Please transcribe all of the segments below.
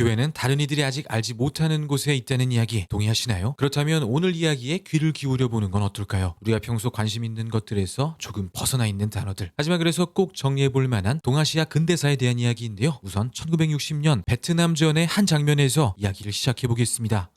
기회는 다른 이들이 아직 알지 못하는 곳에 있다는 이야기 동의하시나요? 그렇다면 오늘 이야기에 귀를 기울여 보는 건 어떨까요? 우리가 평소 관심 있는 것들에서 조금 벗어나 있는 단어들. 하지만 그래서 꼭 정리해 볼 만한 동아시아 근대사에 대한 이야기인데요. 우선 1960년 베트남전의 한 장면에서 이야기를 시작해 보겠습니다.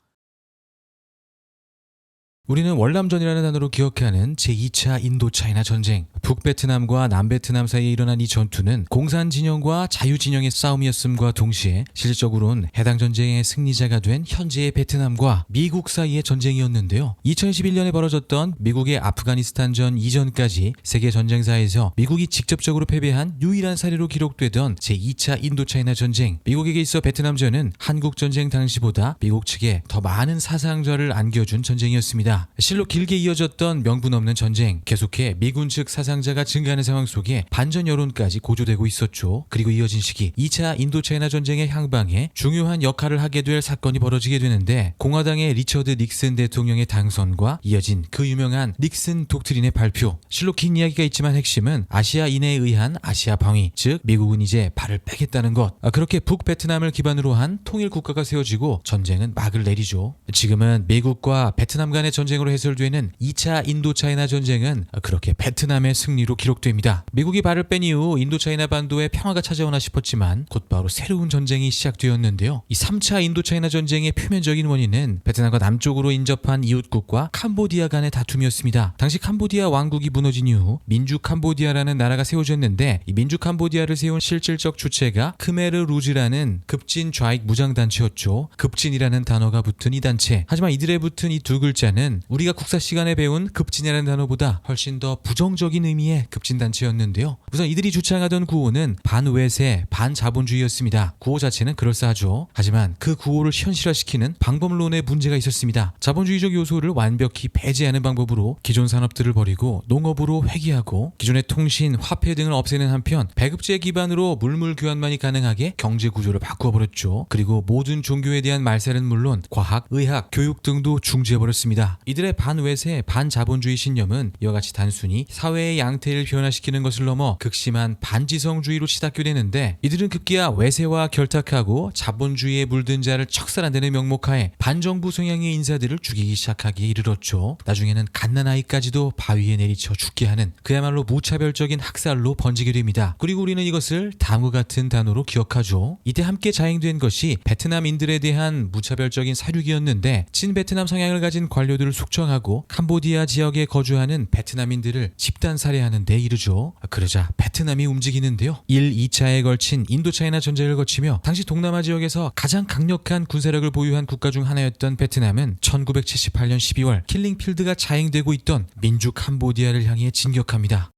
우리는 월남전이라는 단어로 기억하는 제2차 인도차이나 전쟁. 북베트남과 남베트남 사이에 일어난 이 전투는 공산 진영과 자유 진영의 싸움이었음과 동시에 실질적으로는 해당 전쟁의 승리자가 된 현재의 베트남과 미국 사이의 전쟁이었는데요. 2011년에 벌어졌던 미국의 아프가니스탄전 이전까지 세계 전쟁사에서 미국이 직접적으로 패배한 유일한 사례로 기록되던 제2차 인도차이나 전쟁. 미국에게 있어 베트남전은 한국 전쟁 당시보다 미국 측에 더 많은 사상자를 안겨준 전쟁이었습니다. 실로 길게 이어졌던 명분 없는 전쟁, 계속해 미군 측 사상자가 증가하는 상황 속에 반전 여론까지 고조되고 있었죠. 그리고 이어진 시기 2차 인도차이나 전쟁의 향방에 중요한 역할을 하게 될 사건이 벌어지게 되는데 공화당의 리처드 닉슨 대통령의 당선과 이어진 그 유명한 닉슨 독트린의 발표. 실로 긴 이야기가 있지만 핵심은 아시아인에 의한 아시아 방위, 즉 미국은 이제 발을 빼겠다는 것. 아, 그렇게 북베트남을 기반으로 한 통일 국가가 세워지고 전쟁은 막을 내리죠. 지금은 미국과 베트남 간의 전 쟁으로 해설되는 2차 인도차이나 전쟁은 그렇게 베트남의 승리로 기록됩니다. 미국이 발을 뺀 이후 인도차이나 반도에 평화가 찾아오나 싶었지만 곧바로 새로운 전쟁이 시작되었는데요. 이 3차 인도차이나 전쟁의 표면적인 원인은 베트남과 남쪽으로 인접한 이웃국과 캄보디아 간의 다툼이었습니다. 당시 캄보디아 왕국이 무너진 이후 민주 캄보디아라는 나라가 세워졌는데 이 민주 캄보디아를 세운 실질적 주체가 크메르 루즈라는 급진 좌익 무장단체였죠. 급진이라는 단어가 붙은 이 단체. 하지만 이들에 붙은 이 두 글자는 우리가 국사 시간에 배운 급진이라는 단어보다 훨씬 더 부정적인 의미의 급진단체였는데요. 우선 이들이 주창하던 구호는 반외세, 반자본주의였습니다. 구호 자체는 그럴싸하죠. 하지만 그 구호를 현실화시키는 방법론에 문제가 있었습니다. 자본주의적 요소를 완벽히 배제하는 방법으로 기존 산업들을 버리고 농업으로 회귀하고 기존의 통신, 화폐 등을 없애는 한편 배급제 기반으로 물물 교환만이 가능하게 경제 구조를 바꾸어 버렸죠. 그리고 모든 종교에 대한 말살은 물론 과학, 의학, 교육 등도 중지해버렸습니다. 이들의 반외세, 반자본주의 신념은 이와 같이 단순히 사회의 양태를 변화시키는 것을 넘어 극심한 반지성주의로 시작되는데 이들은 급기야 외세와 결탁하고 자본주의에 물든 자를 척살한다는 명목하에 반정부 성향의 인사들을 죽이기 시작하기에 이르렀죠. 나중에는 갓난아이까지도 바위에 내리쳐 죽게 하는 그야말로 무차별적인 학살로 번지게 됩니다. 그리고 우리는 이것을 다음과 같은 단어로 기억하죠. 이때 함께 자행된 것이 베트남인들에 대한 무차별적인 사륙이었는데 친 베트남 성향을 가진 관료들을 숙청하고 캄보디아 지역에 거주하는 베트남인들을 집단 살해하는 데 이르죠. 그러자 베트남이 움직이는데요. 1, 2차에 걸친 인도차이나 전쟁을 거치며 당시 동남아 지역에서 가장 강력한 군사력을 보유한 국가 중 하나였던 베트남은 1978년 12월 킬링필드가 자행되고 있던 민주 캄보디아를 향해 진격합니다.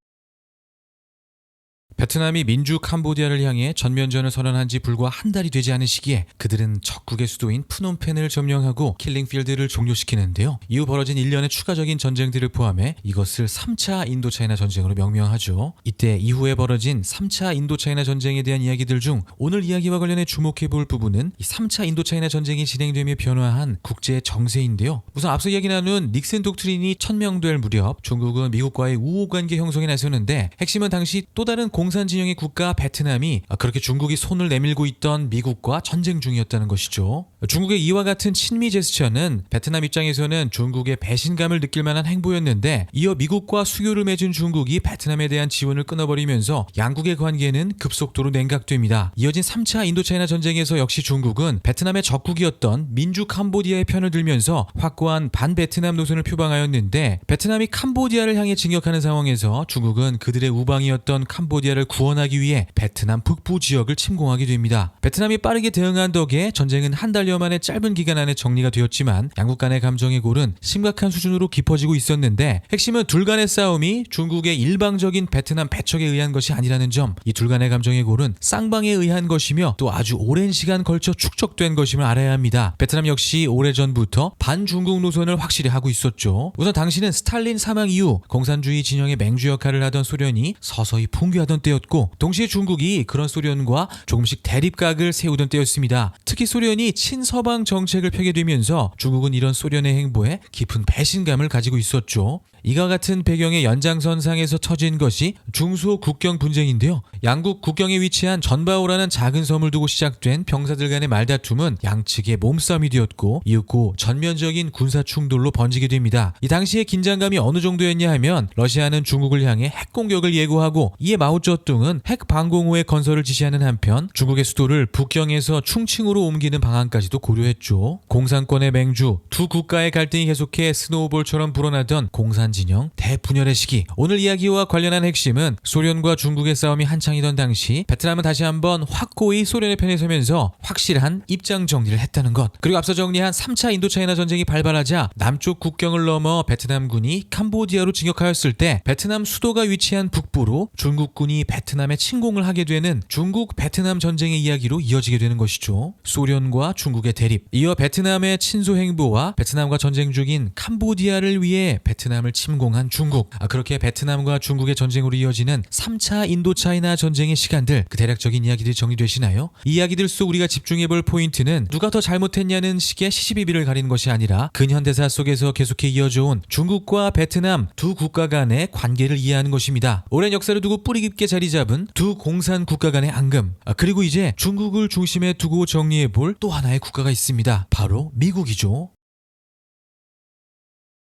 베트남이 민주 캄보디아를 향해 전면전을 선언한 지 불과 한 달이 되지 않은 시기에 그들은 적국의 수도인 푸놈펜을 점령하고 킬링필드를 종료시키는데요. 이후 벌어진 일련의 추가적인 전쟁들을 포함해 이것을 3차 인도차이나 전쟁으로 명명하죠. 이때 이후에 벌어진 3차 인도차이나 전쟁에 대한 이야기들 중 오늘 이야기와 관련해 주목해 볼 부분은 이 3차 인도차이나 전쟁이 진행되며 변화한 국제 정세인데요. 우선 앞서 이야기 나눈 닉슨 독트린이 천명될 무렵 중국은 미국과의 우호 관계 형성에 나서는데 핵심은 당시 또 다른 공산 진영의 국가 베트남이 그렇게 중국이 손을 내밀고 있던 미국과 전쟁 중이었다는 것이죠. 중국의 이와 같은 친미 제스처는 베트남 입장에서는 중국의 배신감을 느낄 만한 행보였는데 이어 미국과 수교를 맺은 중국이 베트남에 대한 지원을 끊어버리면서 양국의 관계는 급속도로 냉각됩니다. 이어진 3차 인도차이나 전쟁에서 역시 중국은 베트남의 적국이었던 민주 캄보디아의 편을 들면서 확고한 반베트남 노선을 표방하였는데 베트남이 캄보디아를 향해 진격하는 상황에서 중국은 그들의 우방이었던 캄보디아를 구원하기 위해 베트남 북부 지역을 침공하게 됩니다. 베트남이 빠르게 대응한 덕에 전쟁은 한달 여 만에 짧은 기간 안에 정리가 되었지만 양국 간의 감정의 골은 심각한 수준으로 깊어지고 있었는데 핵심은 둘 간의 싸움이 중국의 일방적인 베트남 배척에 의한 것이 아니라는 점, 이 둘 간의 감정의 골은 쌍방에 의한 것이며 또 아주 오랜 시간 걸쳐 축적된 것임을 알아야 합니다. 베트남 역시 오래전부터 반중국 노선을 확실히 하고 있었죠. 우선 당시는 스탈린 사망 이후 공산주의 진영의 맹주 역할을 하던 소련이 서서히 붕괴하던 때였고 동시에 중국이 그런 소련과 조금씩 대립각을 세우던 때였습니다. 특히 소련이 친 서방 정책을 펴게 되면서 중국은 이런 소련의 행보에 깊은 배신감을 가지고 있었죠. 이와 같은 배경의 연장선상에서 터진 것이 중소 국경 분쟁인데요. 양국 국경에 위치한 전바오라는 작은 섬을 두고 시작된 병사들 간의 말다툼은 양측의 몸싸움이 되었고 이윽고 전면적인 군사 충돌로 번지게 됩니다. 이 당시의 긴장감이 어느 정도였냐 하면 러시아는 중국을 향해 핵 공격을 예고하고 이에 마오쩌둥은 핵 방공호의 건설을 지시하는 한편 중국의 수도를 북경에서 충칭으로 옮기는 방안까지도 고려했죠. 공산권의 맹주 두 국가의 갈등이 계속해 스노우볼처럼 불어나던 공산 진영 대분열의 시기. 오늘 이야기와 관련한 핵심은 소련과 중국의 싸움이 한창이던 당시 베트남은 다시 한번 확고히 소련의 편에 서면서 확실한 입장 정리를 했다는 것. 그리고 앞서 정리한 3차 인도차이나 전쟁이 발발하자 남쪽 국경을 넘어 베트남군이 캄보디아로 진격하였을 때 베트남 수도가 위치한 북부로 중국군이 베트남에 침공을 하게 되는 중국 베트남 전쟁의 이야기로 이어지게 되는 것이죠. 소련과 중국의 대립. 이어 베트남의 친소 행보와 베트남과 전쟁 중인 캄보디아를 위해 베트남을 침 공한 중국. 아, 그렇게 베트남과 중국의 전쟁으로 이어지는 3차 인도차이나 전쟁의 시간들 그 대략적인 이야기들이 정리되시나요? 이 이야기들 속 우리가 집중해볼 포인트는 누가 더 잘못했냐는 식의 시시비비를 가리는 것이 아니라 근현대사 속에서 계속해 이어져온 중국과 베트남 두 국가 간의 관계를 이해하는 것입니다. 오랜 역사를 두고 뿌리 깊게 자리 잡은 두 공산 국가 간의 앙금. 아, 그리고 이제 중국을 중심에 두고 정리해볼 또 하나의 국가가 있습니다. 바로 미국이죠.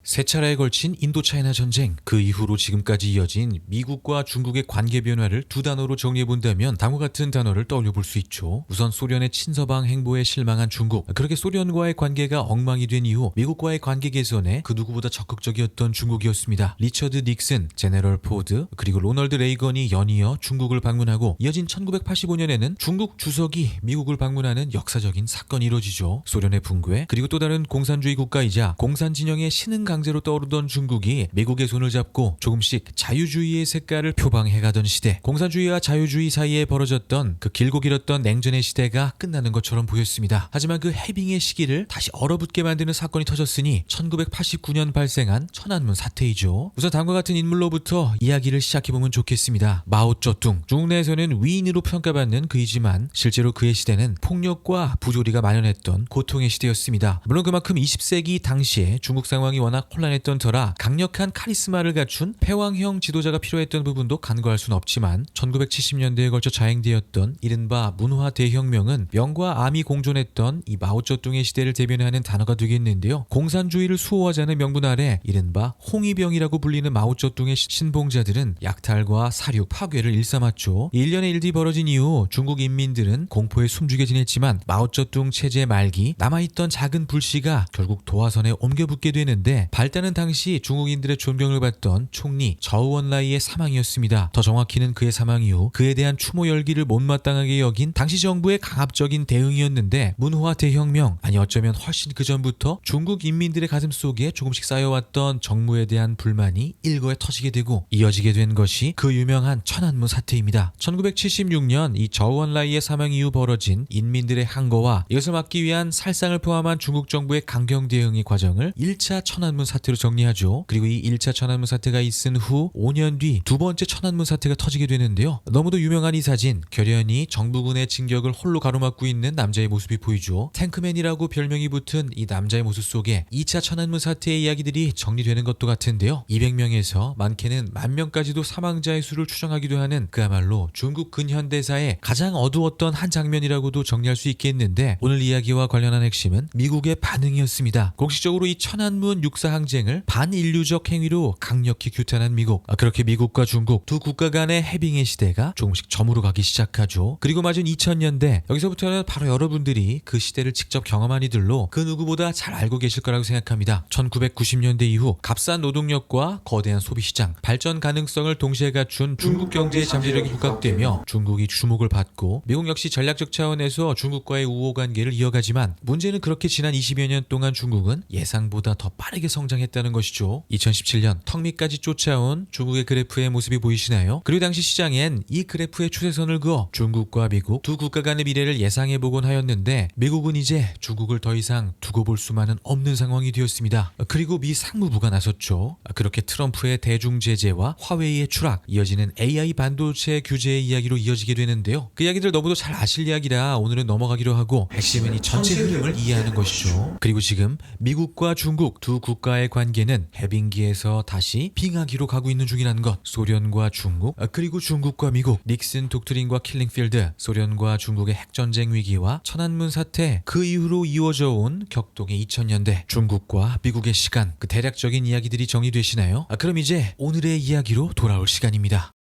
세 차례에 걸친 인도차이나 전쟁, 그 이후로 지금까지 이어진 미국과 중국의 관계 변화를 두 단어로 정리해 본다면 다음과 같은 단어를 떠올려 볼 수 있죠. 우선 소련의 친서방 행보에 실망한 중국. 그렇게 소련과의 관계가 엉망이 된 이후 미국과의 관계 개선에 그 누구보다 적극적이었던 중국이었습니다. 리처드 닉슨, 제네럴 포드, 그리고 로널드 레이건이 연이어 중국을 방문하고 이어진 1985년에는 중국 주석이 미국을 방문하는 역사적인 사건이 이루어지죠. 소련의 붕괴, 그리고 또 다른 공산주의 국가이자 공산 진영의 신흥 강 제로 떠오르던 중국이 미국의 손을 잡고 조금씩 자유주의의 색깔을 표방해가던 시대 공산주의와 자유주의 사이에 벌어졌던 그 길고 길었던 냉전의 시대가 끝나는 것처럼 보였습니다. 하지만 그 해빙의 시기를 다시 얼어붙게 만드는 사건이 터졌으니 1989년 발생한 천안문 사태이죠. 우선 다음과 같은 인물로부터 이야기를 시작해보면 좋겠습니다. 마오쩌둥 중국 내에서는 위인으로 평가받는 그이지만 실제로 그의 시대는 폭력과 부조리가 만연했던 고통의 시대였습니다. 물론 그만큼 20세기 당시에 중국 상황이 워낙 혼란했던 터라 강력한 카리스마를 갖춘 패왕형 지도자가 필요했던 부분도 간과할 수는 없지만 1970년대에 걸쳐 자행되었던 이른바 문화 대혁명은 명과 암이 공존했던 이 마오쩌둥의 시대를 대변하는 단어가 되겠는데요. 공산주의를 수호하자는 명분 아래 이른바 홍위병이라고 불리는 마오쩌둥의 신봉자들은 약탈과 사륙, 파괴를 일삼았죠. 1년의 일들이 벌어진 이후 중국 인민들은 공포에 숨죽여 지냈지만 마오쩌둥 체제 말기 남아있던 작은 불씨가 결국 도화선에 옮겨붙게 되는데 발단은 당시 중국인들의 존경을 받던 총리 저우원라이의 사망이었습니다. 더 정확히는 그의 사망 이후 그에 대한 추모 열기를 못마땅하게 여긴 당시 정부의 강압적인 대응이었는데 문화 대혁명 아니 어쩌면 훨씬 그 전부터 중국 인민들의 가슴 속에 조금씩 쌓여왔던 정무에 대한 불만이 일거에 터지게 되고 이어지게 된 것이 그 유명한 천안문 사태입니다. 1976년 이 저우원라이의 사망 이후 벌어진 인민들의 항거와 이것을 막기 위한 살상을 포함한 중국 정부의 강경 대응의 과정을 1차 천안문 사태로 정리하죠. 그리고 이 1차 천안문 사태가 있은 후 5년 뒤 두 번째 천안문 사태가 터지게 되는데요. 너무도 유명한 이 사진, 결연히 정부군의 진격을 홀로 가로막고 있는 남자의 모습이 보이죠. 탱크맨이라고 별명이 붙은 이 남자의 모습 속에 2차 천안문 사태의 이야기들이 정리되는 것도 같은데요. 200명에서 많게는 만 명까지도 사망자의 수를 추정하기도 하는 그야말로 중국 근현대사의 가장 어두웠던 한 장면이라고도 정리할 수 있겠는데 오늘 이야기와 관련한 핵심은 미국의 반응이었습니다. 공식적으로 이 천안문 육사 항쟁을 반인류적 행위로 강력히 규탄한 미국. 아, 그렇게 미국과 중국 두 국가 간의 해빙의 시대가 조금씩 저물어 가기 시작하죠. 그리고 맞은 2000년대 여기서부터는 바로 여러분들이 그 시대를 직접 경험한 이들로 그 누구보다 잘 알고 계실 거라고 생각합니다. 1990년대 이후 값싼 노동력과 거대한 소비 시장, 발전 가능성을 동시에 갖춘 중국 경제의 잠재력이 부각되며 중국이 주목을 받고 미국 역시 전략적 차원에서 중국과의 우호 관계를 이어가지만 문제는 그렇게 지난 20여 년 동안 중국은 예상보다 더 빠르게 성장했다는 것이죠. 2017년 턱 밑까지 쫓아온 중국의 그래프의 모습이 보이시나요? 그리고 당시 시장엔 이 그래프의 추세선을 그어 중국과 미국 두 국가 간의 미래를 예상해 보곤 하였는데 미국은 이제 중국을 더 이상 두고 볼 수만은 없는 상황이 되었습니다. 그리고 미 상무부가 나섰죠. 그렇게 트럼프의 대중 제재와 화웨이의 추락, 이어지는 AI 반도체 규제의 이야기로 이어지게 되는데요. 그 이야기들 너무도 잘 아실 이야기라 오늘은 넘어가기로 하고 핵심은 이 전체 흐름을 이해하는 것이죠. 그리고 지금 미국과 중국 두 국가 국가의 관계는 해빙기에서 다시 빙하기로 가고 있는 중이라는 것. 소련과 중국, 아, 그리고 중국과 미국, 닉슨 독트린과 킬링필드, 소련과 중국의 핵전쟁 위기와 천안문 사태, 그 이후로 이어져 온 격동의 2000년대, 중국과 미국의 시간, 그 대략적인 이야기들이 정리되시나요? 아, 그럼 이제 오늘의 이야기로 돌아올 시간입니다.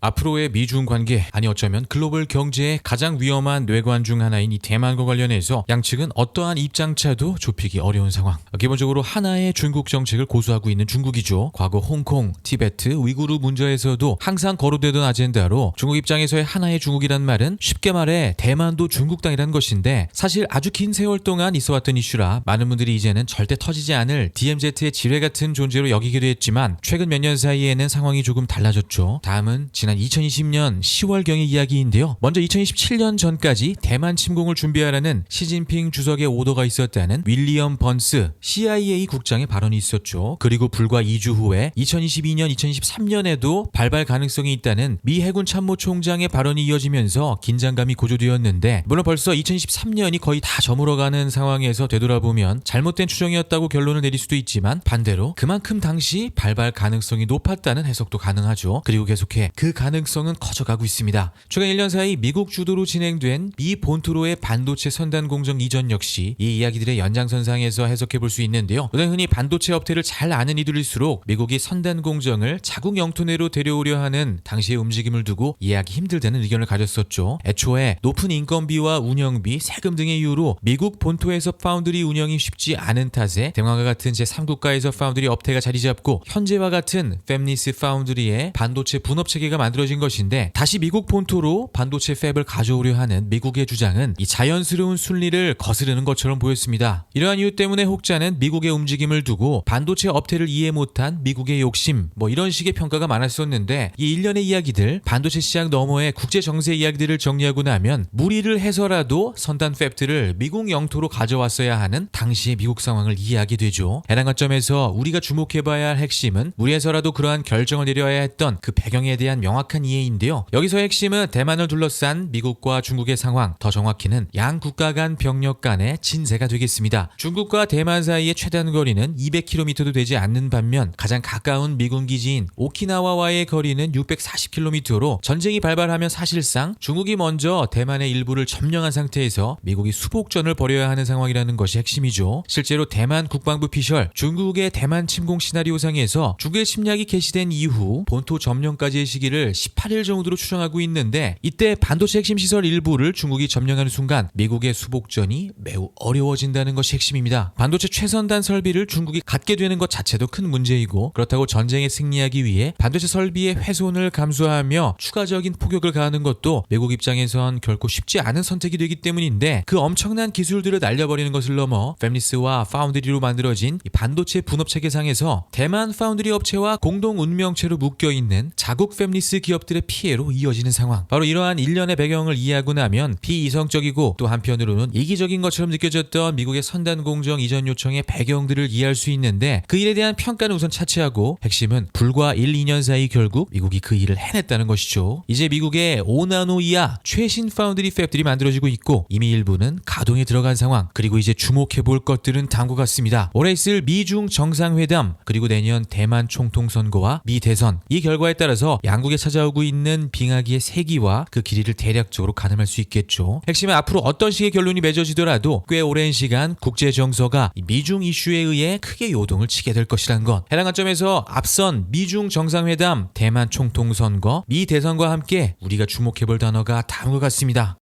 앞으로의 미중 관계, 아니 어쩌면 글로벌 경제의 가장 위험한 뇌관 중 하나인 이 대만과 관련해서 양측은 어떠한 입장차도 좁히기 어려운 상황. 기본적으로 하나의 중국 정책을 고수하고 있는 중국이죠. 과거 홍콩, 티베트, 위구르 문제에서도 항상 거론되던 아젠다로 중국 입장에서의 하나의 중국이란 말은 쉽게 말해 대만도 중국 땅이라는 것인데 사실 아주 긴 세월 동안 있어왔던 이슈라 많은 분들이 이제는 절대 터지지 않을 DMZ의 지뢰 같은 존재로 여기기도 했지만 최근 몇 년 사이에는 상황이 조금 달라졌죠. 다음은 지난 2020년 10월경의 이야기인데요. 먼저 2027년 전까지 대만 침공을 준비하라는 시진핑 주석의 오더가 있었다는 윌리엄 번스 CIA 국장의 발언이 있었죠. 그리고 불과 2주 후에 2022년, 2023년에도 발발 가능성이 있다는 미 해군 참모총장의 발언이 이어지면서 긴장감이 고조되었는데 물론 벌써 2023년이 거의 다 저물어가는 상황에서 되돌아보면 잘못된 추정이었다고 결론을 내릴 수도 있지만 반대로 그만큼 당시 발발 가능성이 높았다는 해석도 가능하죠. 그리고 계속해 그 가능성은 커져가고 있습니다. 최근 1년 사이 미국 주도로 진행된 미 본토로의 반도체 선단 공정 이전 역시 이 이야기들의 연장선상에서 해석해 볼 수 있는데요. 우선 흔히 반도체 업체를 잘 아는 이들일수록 미국이 선단 공정을 자국 영토 내로 데려오려 하는 당시의 움직임을 두고 이해하기 힘들다는 의견을 가졌었죠. 애초에 높은 인건비와 운영비, 세금 등의 이유로 미국 본토에서 파운드리 운영이 쉽지 않은 탓에 대만과 같은 제3국가에서 파운드리 업체가 자리 잡고 현재와 같은 팹리스 파운드리의 반도체 분업 체계가 만들어진 것인데 다시 미국 본토로 반도체 팹을 가져오려 하는 미국의 주장은 이 자연스러운 순리를 거스르는 것처럼 보였습니다. 이러한 이유 때문에 혹자는 미국의 움직임을 두고 반도체 업체를 이해 못한 미국의 욕심 뭐 이런 식의 평가가 많았었는데 이 일련의 이야기들 반도체 시장 너머의 국제 정세 이야기들을 정리하고 나면 무리를 해서라도 선단 팹들을 미국 영토로 가져왔어야 하는 당시의 미국 상황을 이해하게 되죠. 해당 관점에서 우리가 주목해봐야 할 핵심은 무리해서라도 그러한 결정을 내려야 했던 그 배경에 대한 명확 한 이해인데요. 여기서 핵심은 대만을 둘러싼 미국과 중국의 상황, 더 정확히는 양 국가 간 병력 간의 진세가 되겠습니다. 중국과 대만 사이의 최단 거리는 200km도 되지 않는 반면 가장 가까운 미군 기지인 오키나와와의 거리는 640km로 전쟁이 발발하면 사실상 중국이 먼저 대만의 일부를 점령한 상태에서 미국이 수복전을 벌여야 하는 상황이라는 것이 핵심이죠. 실제로 대만 국방부 피셜 중국의 대만 침공 시나리오상에서 중국의 침략이 개시된 이후 본토 점령까지의 시기를 18일 정도로 추정하고 있는데 이때 반도체 핵심 시설 일부를 중국이 점령하는 순간 미국의 수복전이 매우 어려워진다는 것이 핵심입니다. 반도체 최선단 설비를 중국이 갖게 되는 것 자체도 큰 문제이고 그렇다고 전쟁에 승리하기 위해 반도체 설비의 훼손을 감수하며 추가적인 폭격을 가하는 것도 미국 입장에선 결코 쉽지 않은 선택이 되기 때문인데 그 엄청난 기술들을 날려버리는 것을 넘어 팹리스와 파운드리로 만들어진 이 반도체 분업 체계상에서 대만 파운드리 업체와 공동 운명체로 묶여 있는 자국 팹리스 기업들의 피해로 이어지는 상황. 바로 이러한 일련의 배경을 이해하고 나면 비이성적이고 또 한편으로는 이기적인 것처럼 느껴졌던 미국의 선단 공정 이전 요청의 배경들을 이해할 수 있는데 그 일에 대한 평가는 우선 차치하고 핵심은 불과 1, 2년 사이 결국 미국이 그 일을 해냈다는 것이죠. 이제 미국의 5나노 이하 최신 파운드리 팹들이 만들어지고 있고 이미 일부는 가동에 들어간 상황 그리고 이제 주목해 볼 것들은 다음과 같습니다. 올해 있을 미중 정상회담 그리고 내년 대만 총통 선거와 미 대선 이 결과에 따라서 양국에 찾아오고 있는 빙하기의 세기와 그 길이를 대략적으로 가늠할 수 있겠죠. 핵심은 앞으로 어떤 식의 결론이 맺어지더라도 꽤 오랜 시간 국제 정서가 이 미중 이슈에 의해 크게 요동을 치게 될 것이란 것. 해당 관점에서 앞선 미중 정상회담, 대만 총통 선거, 미 대선과 함께 우리가 주목해 볼 단어가 다음과 같습니다.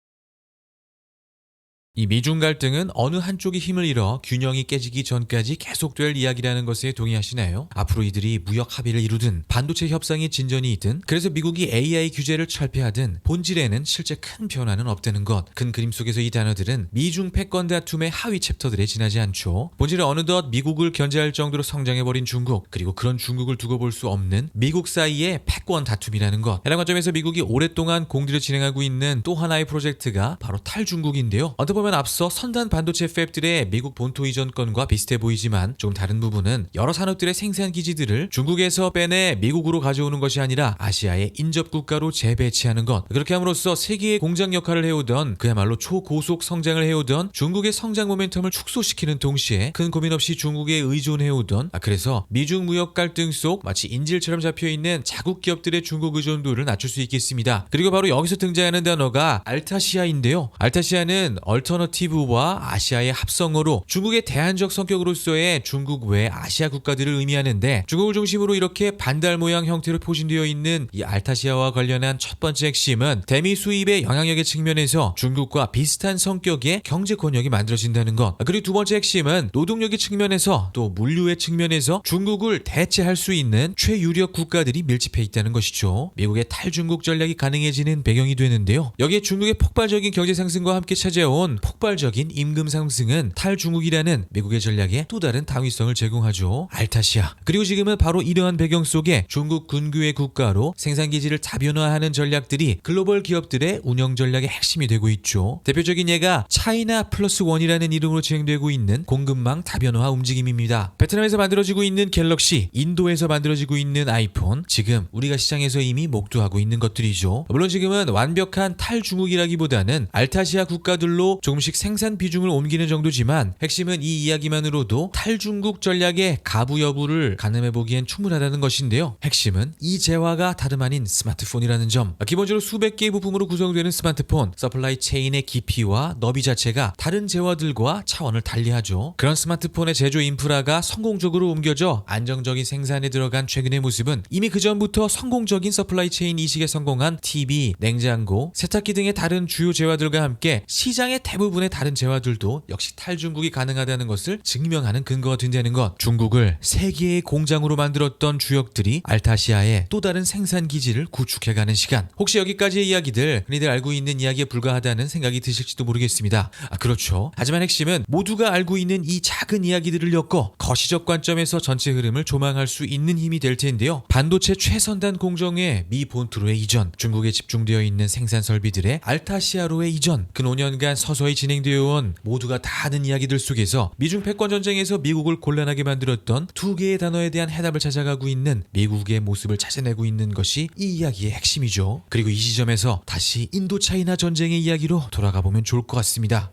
이 미중 갈등은 어느 한쪽이 힘을 잃어 균형이 깨지기 전까지 계속될 이야기라는 것에 동의하시나요? 앞으로 이들이 무역 합의를 이루든 반도체 협상의 진전이 있든 그래서 미국이 AI 규제를 철폐하든 본질에는 실제 큰 변화는 없다는 것. 큰 그림 속에서 이 단어들은 미중 패권 다툼의 하위 챕터들에 지나지 않죠. 본질은 어느덧 미국을 견제할 정도로 성장해버린 중국 그리고 그런 중국을 두고 볼 수 없는 미국 사이의 패권 다툼이라는 것. 해당 관점에서 미국이 오랫동안 공들여 진행하고 있는 또 하나의 프로젝트가 바로 탈중국인데요. 어떻게 보면 보면 앞서 선단 반도체 팹들의 미국 본토 이전 건과 비슷해 보이지만 좀 다른 부분은 여러 산업들의 생산 기지들을 중국에서 빼내 미국으로 가져오는 것이 아니라 아시아의 인접 국가로 재배치하는 것. 그렇게 함으로써 세계의 공장 역할을 해오던 그야말로 초고속 성장을 해오던 중국의 성장 모멘텀을 축소시키는 동시에 큰 고민 없이 중국에 의존해오던 아, 그래서 미중 무역 갈등 속 마치 인질처럼 잡혀 있는 자국 기업들의 중국 의존도를 낮출 수 있겠습니다. 그리고 바로 여기서 등장하는 단어가 알타시아인데요. 알타시아는 얼터 너티브와 아시아의 합성어로 중국의 대안적 성격으로서의 중국 외 아시아 국가들을 의미하는데 중국을 중심으로 이렇게 반달 모양 형태로 포진되어 있는 이 알타시아와 관련한 첫 번째 핵심은 대미 수입의 영향력의 측면에서 중국과 비슷한 성격의 경제 권역이 만들어진다는 것. 그리고 두 번째 핵심은 노동력의 측면에서 또 물류의 측면에서 중국을 대체할 수 있는 최유력 국가들이 밀집해 있다는 것이죠. 미국의 탈중국 전략이 가능해지는 배경이 되는데요. 여기에 중국의 폭발적인 경제 상승과 함께 찾아온 폭발적인 임금 상승은 탈중국이라는 미국의 전략에 또 다른 당위성을 제공하죠. 알타시아. 그리고 지금은 바로 이러한 배경 속에 중국 군규의 국가로 생산 기지를 다변화하는 전략들이 글로벌 기업들의 운영 전략의 핵심이 되고 있죠. 대표적인 예가 차이나 플러스 원이라는 이름으로 진행되고 있는 공급망 다변화 움직임입니다. 베트남에서 만들어지고 있는 갤럭시, 인도에서 만들어지고 있는 아이폰, 지금 우리가 시장에서 이미 목도하고 있는 것들이죠. 물론 지금은 완벽한 탈중국이라기보다는 알타시아 국가들로 조금씩 생산 비중을 옮기는 정도지만 핵심은 이 이야기만으로도 탈중국 전략의 가부 여부를 가늠해 보기엔 충분하다는 것인데요. 핵심은 이 재화가 다름 아닌 스마트폰이라는 점. 기본적으로 수백 개의 부품으로 구성되는 스마트폰, 서플라이 체인의 깊이와 너비 자체가 다른 재화들과 차원을 달리하죠. 그런 스마트폰의 제조 인프라가 성공적으로 옮겨져 안정적인 생산에 들어간 최근의 모습은 이미 그 전부터 성공적인 서플라이 체인 이식에 성공한 TV, 냉장고, 세탁기 등의 다른 주요 재화들과 함께 시장의 대부분 의 다른 재화들도 역시 탈중국이 가능하다는 것을 증명하는 근거가 된다는 것. 중국을 세계의 공장으로 만들었던 주역들이 알타시아의 또 다른 생산 기지를 구축해가는 시간. 혹시 여기까지의 이야기들 흔히들 알고 있는 이야기에 불과하다는 생각이 드실지도 모르겠습니다. 아, 그렇죠. 하지만 핵심은 모두가 알고 있는 이 작은 이야기들을 엮어 거시적 관점에서 전체 흐름을 조망할 수 있는 힘이 될 텐데요. 반도체 최선단 공정의 미 본토로의 이전, 중국에 집중되어 있는 생산 설비들의 알타시아로의 이전, 근 5년간 서서 히 진행되어 온 모두가 다 아는 이야기들 속에서 미중 패권 전쟁에서 미국을 곤란하게 만들었던 두 개의 단어에 대한 해답을 찾아가고 있는 미국의 모습을 찾아내고 있는 것이 이 이야기의 핵심이죠. 그리고 이 지점에서 다시 인도 차이나 전쟁의 이야기로 돌아가 보면 좋을 것 같습니다.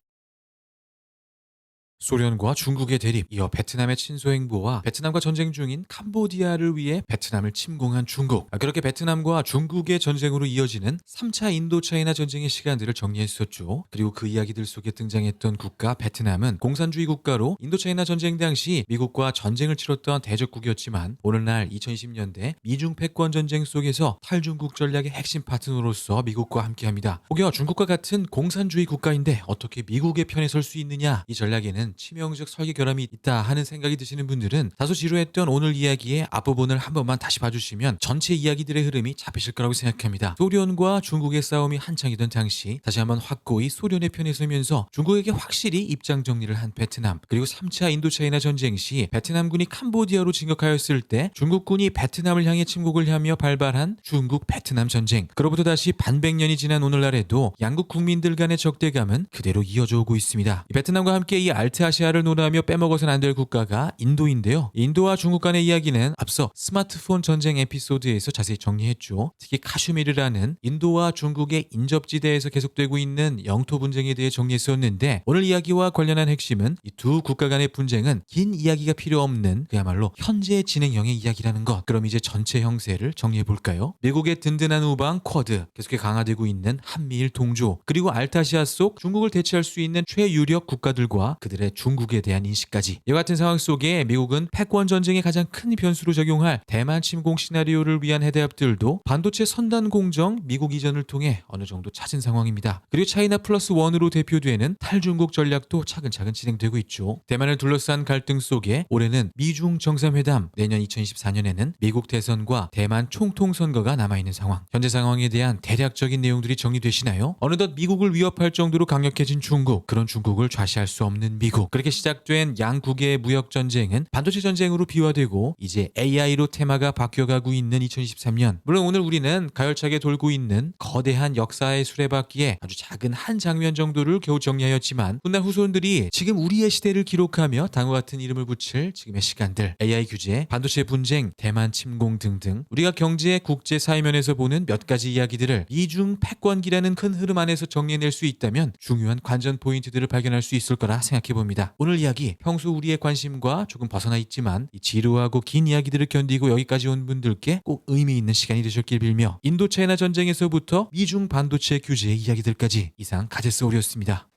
소련과 중국의 대립, 이어 베트남의 친소 행보와 베트남과 전쟁 중인 캄보디아를 위해 베트남을 침공한 중국. 아, 그렇게 베트남과 중국의 전쟁으로 이어지는 3차 인도차이나 전쟁의 시간들을 정리했었죠. 그리고 그 이야기들 속에 등장했던 국가 베트남은 공산주의 국가로 인도차이나 전쟁 당시 미국과 전쟁을 치렀던 대적국이었지만 오늘날 2020년대 미중 패권 전쟁 속에서 탈중국 전략의 핵심 파트너로서 미국과 함께합니다. 혹여 중국과 같은 공산주의 국가인데 어떻게 미국의 편에 설 수 있느냐? 이 전략에는 치명적 설계 결함이 있다 하는 생각이 드시는 분들은 다소 지루했던 오늘 이야기의 앞부분을 한 번만 다시 봐주시면 전체 이야기들의 흐름이 잡히실 거라고 생각합니다. 소련과 중국의 싸움이 한창이던 당시 다시 한번 확고히 소련의 편에 서면서 중국에게 확실히 입장 정리를 한 베트남 그리고 3차 인도차이나 전쟁 시 베트남군이 캄보디아로 진격하였을 때 중국군이 베트남을 향해 침공을 하며 발발한 중국 베트남 전쟁 그로부터 다시 반백년이 지난 오늘날에도 양국 국민들 간의 적대감은 그대로 이어져 오고 있습니다. 이 베트남과 함께 이 알 트아시아를 논하며 빼먹어서는 안 될 국가가 인도인데요. 인도와 중국 간의 이야기는 앞서 스마트폰 전쟁 에피소드에서 자세히 정리했죠. 특히 카슈미르라는 인도와 중국의 인접지대에서 계속되고 있는 영토 분쟁에 대해 정리했었는데 오늘 이야기와 관련한 핵심은 이 두 국가 간의 분쟁은 긴 이야기가 필요 없는 그야말로 현재 진행형의 이야기라는 것. 그럼 이제 전체 형세를 정리해 볼까요? 미국의 든든한 우방 쿼드 계속해 강화되고 있는 한미일 동조 그리고 알타시아 속 중국을 대체할 수 있는 최유력 국가들과 그들의 중국에 대한 인식까지 이와 같은 상황 속에 미국은 패권 전쟁의 가장 큰 변수로 적용할 대만 침공 시나리오를 위한 해대합들도 반도체 선단 공정 미국 이전을 통해 어느 정도 찾은 상황입니다. 그리고 차이나 플러스 원으로 대표되는 탈중국 전략도 차근차근 진행되고 있죠. 대만을 둘러싼 갈등 속에 올해는 미중 정상회담, 내년 2024년에는 미국 대선과 대만 총통 선거가 남아있는 상황. 현재 상황에 대한 대략적인 내용들이 정리되시나요? 어느덧 미국을 위협할 정도로 강력해진 중국, 그런 중국을 좌시할 수 없는 미국. 미국 그렇게 시작된 양국의 무역 전쟁은 반도체 전쟁으로 비화되고 이제 AI로 테마가 바뀌어가고 있는 2023년 물론 오늘 우리는 가열차게 돌고 있는 거대한 역사의 수레바퀴에 아주 작은 한 장면 정도를 겨우 정리하였지만 훗날 후손들이 지금 우리의 시대를 기록하며 다음과 같은 이름을 붙일 지금의 시간들 AI 규제, 반도체 분쟁, 대만 침공 등등 우리가 경제, 국제 사회면에서 보는 몇 가지 이야기들을 이중 패권기라는 큰 흐름 안에서 정리해낼 수 있다면 중요한 관전 포인트들을 발견할 수 있을 거라 생각해 봅니다. 오늘 이야기 평소 우리의 관심과 조금 벗어나 있지만 이 지루하고 긴 이야기들을 견디고 여기까지 온 분들께 꼭 의미 있는 시간이 되셨길 빌며 인도 차이나 전쟁에서부터 미중 반도체 규제의 이야기들까지 이상 가제스 오리였습니다.